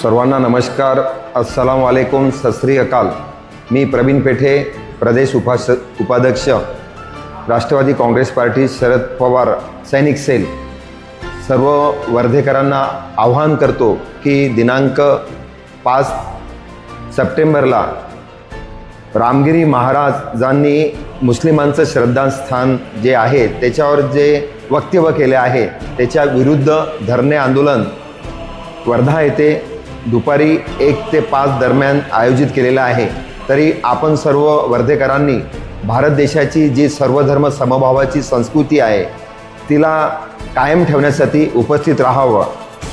सर्वांना नमस्कार. अस्सलाम वालेकुम सस्त्री अकाल. मी प्रवीण पेठे प्रदेश उपास उपाध्यक्ष राष्ट्रवादी काँग्रेस पार्टी शरद पवार सैनिक सेल. सर्व वर्धेकरांना आव्हान करतो की दिनांक पाच सप्टेंबरला रामगिरी महाराजांनी मुस्लिमांचं श्रद्धास्थान जे आहे त्याच्यावर जे वक्तव्य केले आहे त्याच्या विरुद्ध धरणे आंदोलन वर्धा येथे दुपारी एक ते पाच दरम्यान आयोजित केलेलं आहे. तरी आपण सर्व वर्धेकरांनी भारत देशाची जी सर्वधर्म समभावाची संस्कृती आहे तिला कायम ठेवण्यासाठी उपस्थित राहावं.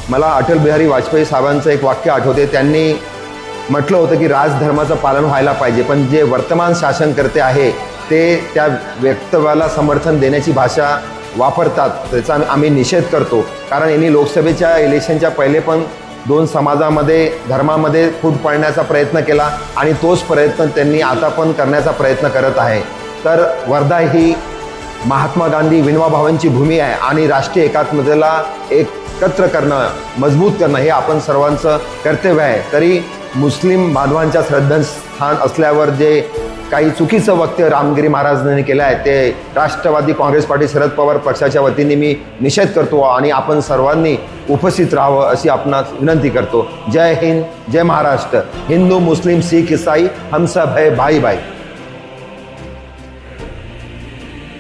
मला अटल बिहारी वाजपेयी साहेबांचं एक वाक्य आठवते. त्यांनी म्हटलं होतं की राजधर्माचं पालन व्हायला पाहिजे पण जे वर्तमान शासनकर्ते आहे ते त्या वक्तव्याला समर्थन देण्याची भाषा वापरतात त्याचा आम्ही निषेध करतो. कारण यांनी लोकसभेच्या इलेक्शनच्या पहिले पण दोन समाजामध्ये धर्मामध्ये फूट पाडण्याचा प्रयत्न केला आणि तोच प्रयत्न त्यांनी आता पण करण्याचा प्रयत्न करत आहे. तर वर्धा ही महात्मा गांधी विनोबा भावांची भूमी आहे आणि राष्ट्रीय एकात्मतेला एकत्र करणं मजबूत करणं हे आपण सर्वांचं कर्तव्य आहे. तरी मुस्लिम बांधवांच्या श्रद्धास्थान असल्यावर जे काही चुकीचं वक्तव्य रामगिरी महाराजांनी केलं आहे ते राष्ट्रवादी काँग्रेस पार्टी शरद पवार पक्षाच्या वतीने मी निषेध करतो आणि आपण सर्वांनी उपस्थित राहावं अशी आपणास विनंती करतो. जय हिंद जय महाराष्ट्र. हिंदू मुस्लिम सिख इसाई हम सब है भाई भाई